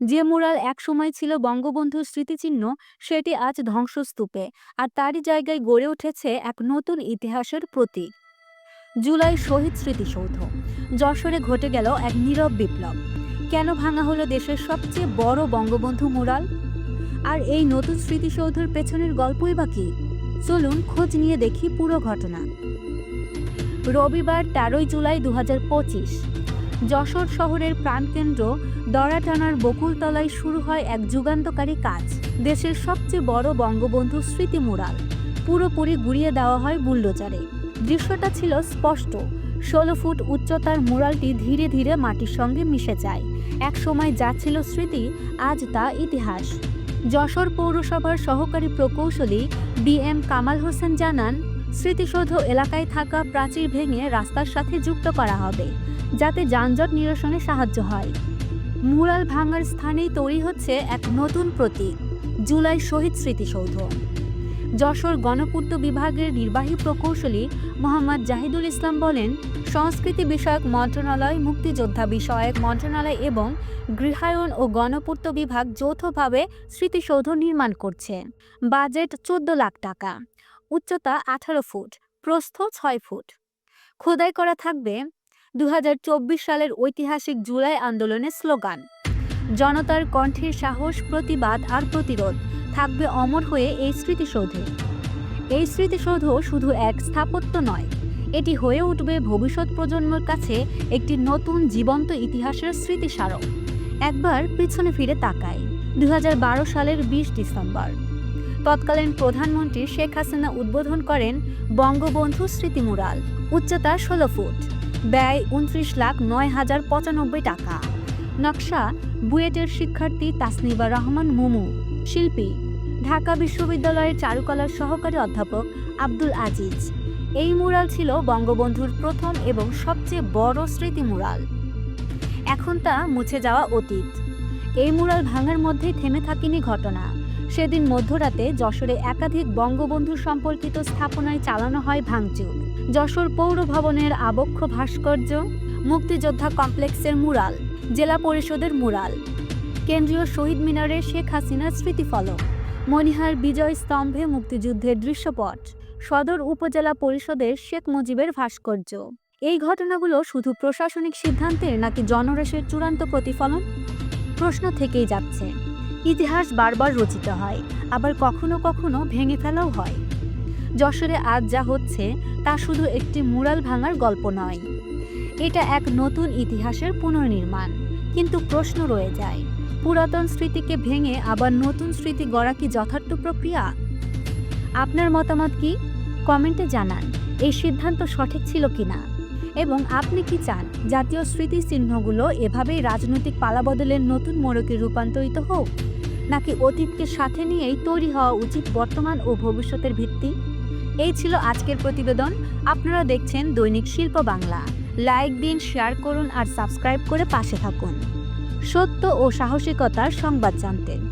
যে মুরাল একসময় ছিল বঙ্গবন্ধুর স্মৃতিচিহ্ন, সেটি আজ ধ্বংসস্তূপে, আর তারই জায়গায় গড়ে উঠেছে এক নতুন ইতিহাসের প্রতীক। জুলাই শহীদ স্মৃতিসৌধ। যশোরে ঘটে গেল এক নীরব বিপ্লব। কেন ভাঙা হলো দেশের সবচেয়ে বড় বঙ্গবন্ধু মুরাল? আর এই নতুন স্মৃতিসৌধের পেছনের গল্পই বা কি? চলুন খোঁজ নিয়ে দেখি পুরো ঘটনা। রবিবার তেরোই জুলাই দু হাজার পঁচিশ। যশোর শহরের প্রাণকেন্দ্র দরাটানার বকুলতলায় শুরু হয় এক যুগান্তকারী কাজ, দেশের সবচেয়ে বড় বঙ্গবন্ধু স্মৃতি মুরাল পুরোপুরি গুড়িয়ে দেওয়া হয় বুল্ডোজারে। দৃশ্যটা ছিল স্পষ্ট। ষোলো ফুট উচ্চতার মুরালটি ধীরে ধীরে মাটির সঙ্গে মিশে যায়। এক সময় যা ছিল স্মৃতি, আজ তা ইতিহাস। যশোর পৌরসভার সহকারী প্রকৌশলী বি এম কামাল হোসেন জানান স্মৃতিসৌধ এলাকায় থাকা প্রাচীর ভেঙে রাস্তার সাথে যুক্ত করা হবে, যাতে যানজট নিরসনে সাহায্য হয়। মুরাল ভাঙার স্থানেই তৈরি হচ্ছে এক নতুন প্রতীক, জুলাই শহীদ স্মৃতিসৌধ। যশোর গণপূর্ত বিভাগের নির্বাহী প্রকৌশলী মোহাম্মদ জাহিদুল ইসলাম বলেন, সংস্কৃতি বিষয়ক মন্ত্রণালয়, মুক্তিযোদ্ধা বিষয়ক মন্ত্রণালয় এবং গৃহায়ন ও গণপূর্ত বিভাগ যৌথভাবে স্মৃতিসৌধ নির্মাণ করছে। বাজেট চোদ্দ লাখ টাকা। উচ্চতা আঠারো ফুট, প্রস্থ ছয় ফুট। খোদাই করা থাকবে দু হাজার চব্বিশ সালের ঐতিহাসিক জুলাই আন্দোলনের স্লোগান। জনতার কণ্ঠের সাহস, প্রতিবাদ আর প্রতিরোধ থাকবে অমর হয়ে এই স্মৃতিসৌধে। এই স্মৃতিসৌধ শুধু এক স্থাপত্য নয়, এটি হয়ে উঠবে ভবিষ্যৎ প্রজন্মের কাছে একটি নতুন জীবন্ত ইতিহাসের স্মৃতিস্মারক। একবার পিছনে ফিরে তাকায় দুই হাজার বারো সালের বিশ ডিসেম্বর। তৎকালীন প্রধানমন্ত্রী শেখ হাসিনা উদ্বোধন করেন বঙ্গবন্ধু স্মৃতি মুরাল, উচ্চতা ষোলো ফুট, ব্যয় উনত্রিশ লাখ নয় হাজার পঁচানব্বই টাকা। নকশা, বুয়েটের শিক্ষার্থী তাসনিবা রহমান মুমু। শিল্পী, ঢাকা বিশ্ববিদ্যালয়ের চারুকলার সহকারী অধ্যাপক আব্দুল আজিজ। এই মুরাল ছিল বঙ্গবন্ধুর প্রথম এবং সবচেয়ে বড় স্মৃতি মুরাল। এখন তা মুছে যাওয়া অতীত। এই মুরাল ভাঙার মধ্যেই থেমে থাকেনি ঘটনা। সেদিন মধ্যরাতে যশোরে একাধিক বঙ্গবন্ধু সম্পর্কিত স্থাপনায় চালানো হয় ভাঙচুর। যশোর পৌর ভবনের আবক্ষ ভাস্কর্য, মুক্তিযোদ্ধা কমপ্লেক্সের মুরাল, জেলা পরিষদের মুরাল, কেন্দ্রীয় শহীদ মিনারে শেখ হাসিনার স্মৃতিফলক, মনিহার বিজয় স্তম্ভে মুক্তিযুদ্ধের দৃশ্যপট, সদর উপজেলা পরিষদের শেখ মুজিবের ভাস্কর্য। এই ঘটনাগুলো শুধু প্রশাসনিক সিদ্ধান্তের নাকি জনরসের চূড়ান্ত প্রতিফলন? প্রশ্ন থেকেই যাচ্ছে। ইতিহাস বারবার রচিত হয়, আবার কখনো কখনো ভেঙে ফেলাও হয়। যশোরে আজ যা হচ্ছে, তা শুধু একটি মুরাল ভাঙার গল্প নয়। এটা এক নতুন ইতিহাসের পুনর্নির্মাণ। কিন্তু প্রশ্ন রয়ে যায়, পুরাতন স্মৃতিকে ভেঙে আবার নতুন স্মৃতি গড়া কি যথার্থ প্রক্রিয়া? আপনার মতামত কি? কমেন্টে জানান, এই সিদ্ধান্ত সঠিক ছিল কিনা? এবং আপনি কি চান? জাতীয় স্মৃতিচিহ্নগুলো এভাবেই রাজনৈতিক পালাবদলের নতুন মোড়কে রূপান্তরিত হোক? নাকি অতীতকে সাথে নিয়েই তৈরি হওয়া উচিত বর্তমান ও ভবিষ্যতের ভিত্তি? এই ছিল আজকের প্রতিবেদন। আপনারা দেখছেন দৈনিক শিল্প বাংলা। লাইক দিন, শেয়ার করুন আর সাবস্ক্রাইব করে পাশে থাকুন। সত্য ও সাহসিকতার সংবাদ জানতে।